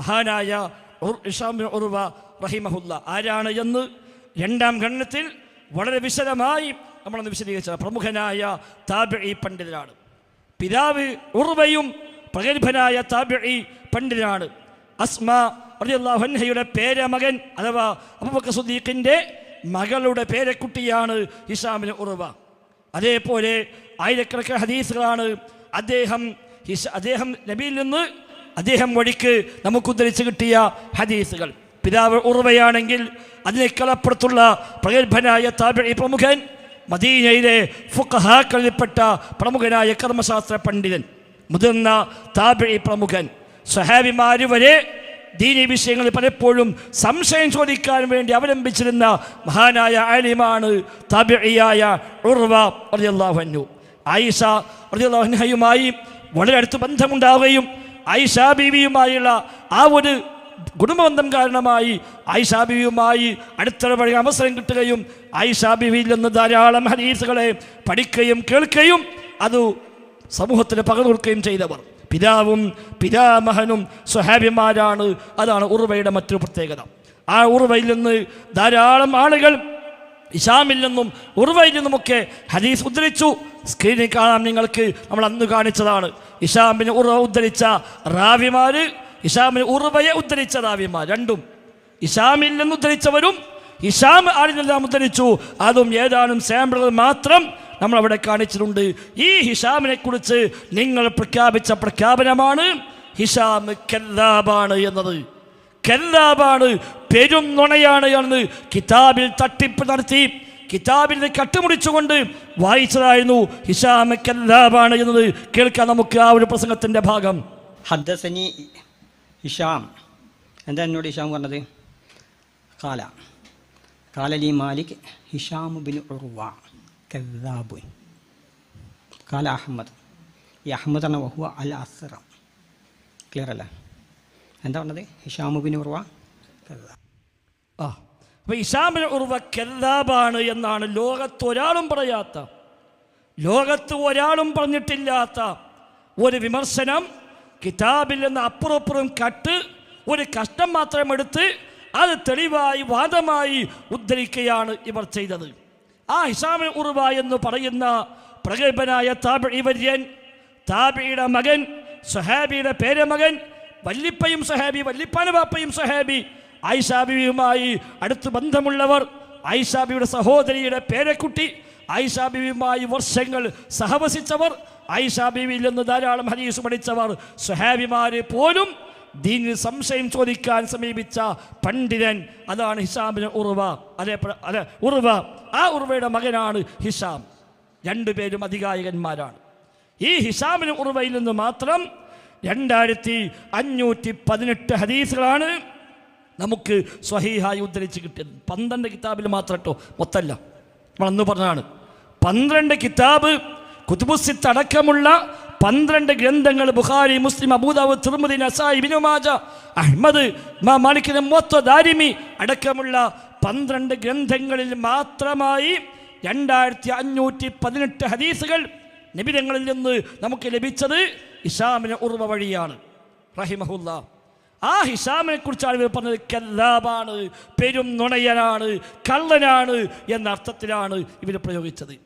മഹാനായ ഇഷാമിൻ ഉറുവ റഹിമഹുല്ല. ആരാണ് എന്ന് രണ്ടാം ഖണ്ഡത്തിൽ വളരെ വിശദമായി നമ്മളൊന്ന് വിശദീകരിച്ച പ്രമുഖനായ താബിഈ പണ്ഡിതനാണ്. പിതാവ് ഉർവയും പ്രഗത്ഭനായ താബിഈ പണ്ഡിതനാണ്. അസ്മ അൻഹയുടെ പേരമകൻ അഥവാ അബൂബക്കർ സുദ്ദീഖിന്റെ മകളുടെ പേരക്കുട്ടിയാണ് ഹിസാമിന് ഉർവ അതേപോലെ ആയിരക്കണക്കിന് ഹദീസുകളാണ് അദ്ദേഹം അദ്ദേഹം നബിയിൽ നിന്ന് അദ്ദേഹം വഴിക്ക് നമുക്ക് ഉദ്ധരിച്ചു കിട്ടിയ ഹദീസുകൾ. പിതാവ് ഉറവയാണെങ്കിൽ അതിനേക്കളപ്പുറത്തുള്ള പ്രഗത്ഭനായ താബിഴി പ്രമുഖൻ മദീനയിലെ ഫുഖഹാക്കളിൽപ്പെട്ട പ്രമുഖനായ കർമ്മശാസ്ത്ര പണ്ഡിതൻ മുതിർന്ന താബിഴി പ്രമുഖൻ. സഹാബിമാര് വരെ ദീനി വിഷയങ്ങളിൽ പലപ്പോഴും സംശയം ചോദിക്കാൻ വേണ്ടി അവലംബിച്ചിരുന്ന മഹാനായ ആലിമാണ് താബിഴിയായ ഉർവ റളിയല്ലാഹു അൻഹു. ആയിഷ റളിയല്ലാഹു അൻഹയുമായി വളരെ അടുത്ത് ബന്ധമുണ്ടാവുകയും ആയിഷ ബീവിയുമായുള്ള ആ ഒരു കുടുംബബന്ധം കാരണമായി ആയിഷ ബീവിയുമായി വഴി അവസരം കിട്ടുകയും ഐഷാ ബീവിയിൽ നിന്ന് ധാരാളം ഹരീസുകളെ പഠിക്കുകയും കേൾക്കുകയും അത് സമൂഹത്തിന് പകർന്നുകൊടുക്കുകയും ചെയ്തവർ. പിതാവും പിതാമഹനും സ്വഹാബിമാരാണ്. അതാണ് ഉറുവയുടെ മറ്റൊരു പ്രത്യേകത. ആ ഉറുവയിൽ നിന്ന് ധാരാളം ആളുകൾ ഇഷാമിൽ നിന്നും ഉറുവയിൽ നിന്നുമൊക്കെ ഹദീസ് ഉദ്ധരിച്ചു. സ്ക്രീനിൽ കാണാം നിങ്ങൾക്ക് നമ്മൾ അന്ന് കാണിച്ചതാണ്. ഇഷാമിന് ഉറവ ഉദ്ധരിച്ച റാവിമാർ ഇഷാമിന് ഉറവയെ ഉദ്ധരിച്ച റാവിമാർ രണ്ടും. ഇഷാമിൽ നിന്ന് ഉദ്ധരിച്ചവരും ഇഷാം ആരിൽ നിന്നെല്ലാം ഉദ്ധരിച്ചു. അതും ഏതാനും സാമ്പിളുകൾ മാത്രം നമ്മൾ അവിടെ കാണിച്ചിട്ടുണ്ട്. ഈ ഹിഷാമിനെ കുറിച്ച് നിങ്ങൾ പ്രഖ്യാപിച്ച പ്രഖ്യാപനമാണ് ഹിഷാം കല്ലാബാണ് എന്നത്. കല്ലാബാണ് പെരും നുണയാണ് എന്ന് കിതാബിൽ തട്ടിപ്പ് നടത്തി. കിതാബിൽ കട്ടുമുടിച്ചുകൊണ്ട് വായിച്ചതായിരുന്നു ഹിഷാം കല്ലാബാണ് എന്നത്. കേൾക്കാം നമുക്ക് ആ ഒരു പ്രസംഗത്തിന്റെ ഭാഗം. ഹദ്ദസനി ഹിഷാം. എന്താ എന്നോട് ഹിഷാം പറഞ്ഞത്? കാല. കാലലി മാലിക് ഹിഷാം ബിൻ ഉർവ കദ്ദാബുൻ കാല അഹമ്മദ്. ഈ അഹമ്മദ് എന്ന വഹുവ അൽ അസറ. ക്ലിയർ അല്ല എന്താ പറഞ്ഞത്? ഹിഷാം ബിൻ ഉർവ കദ്ദാബ് ആ അപ്പൊ ഇഷാമിന് ഉർവ കല്ലാബാണ് എന്നാണ് ലോകത്ത് ഒരാളും പറയാത്ത ലോകത്ത് ഒരാളും പറഞ്ഞിട്ടില്ലാത്ത ഒരു വിമർശനം കിതാബിൽ നിന്ന് അപ്പുറപ്പുറം കട്ട് ഒരു കഷ്ടം മാത്രം എടുത്ത് അത് തെളിവായി വാദമായി ഉദ്ധരിക്കുകയാണ് ഇവർ ചെയ്തത്. ആ ഹിസാമിൻ ഉറുവ എന്ന് പറയുന്ന പ്രഗത്ഭനായ താബി താബിയുടെ മകൻ സുഹാബിയുടെ പേരമകൻ വല്ലിപ്പയും സഹാബി വല്ലിപ്പാന ബാപ്പയും സഹാബി ഐഷാബിയുമായി അടുത്ത് ബന്ധമുള്ളവർ ഐഷാബിയുടെ സഹോദരിയുടെ പേരക്കുട്ടി ഐഷാബിയുമായി വർഷങ്ങൾ സഹവസിച്ചവർ ഐഷാബിയിൽ നിന്ന് ധാരാളം ഹരീസ് പഠിച്ചവർ സുഹാബിമാരെ പോലും ദീനിൽ സംശയം ചോദിക്കാൻ സമീപിച്ച പണ്ഡിതൻ അതാണ് ഹിഷാമിന് ഉറുവ. അതേ അതെ ഉറുവ. ആ ഉറുവയുടെ മകനാണ് ഹിഷാം രണ്ടുപേരും അധികായകന്മാരാണ് ഈ ഹിഷാമിന് ഉറുവയിൽ നിന്ന് മാത്രം രണ്ടായിരത്തി അഞ്ഞൂറ്റി പതിനെട്ട് ഹദീസുകളാണ് നമുക്ക് സ്വഹീഹായി ഉദ്ധരിച്ച് കിട്ടിയത്. പന്ത്രണ്ട് കിതാബിൽ മാത്രം കേട്ടോ മൊത്തമല്ല. നമ്മൾ അന്ന് പറഞ്ഞതാണ്. പന്ത്രണ്ട് കിതാബ് കുതുബുസിത്ത് അടക്കമുള്ള പന്ത്രണ്ട് ഗ്രന്ഥങ്ങൾ ബുഖാരി മുസ്ലിം അബൂദാവ് തിരുമതി നസായി ബിനുമാജ അഹ്മദ് മാ മാലിക്കിന് മൊത്ത ദാരിമി അടക്കമുള്ള പന്ത്രണ്ട് ഗ്രന്ഥങ്ങളിൽ മാത്രമായി രണ്ടായിരത്തി അഞ്ഞൂറ്റി പതിനെട്ട് ഹദീസുകൾ നിബിധങ്ങളിൽ നിന്ന് നമുക്ക് ലഭിച്ചത് ഇഷാമിന് ഉറവ വഴിയാണ്. റഹിമഹുല്ല. ആ ഹിഷാമിനെ കുറിച്ചാണ് ഇവർ പറഞ്ഞത് കല്ലാബാണ് പെരും നുണയനാണ് കള്ളനാണ് എന്ന അർത്ഥത്തിലാണ് ഇവർ പ്രയോഗിച്ചത്.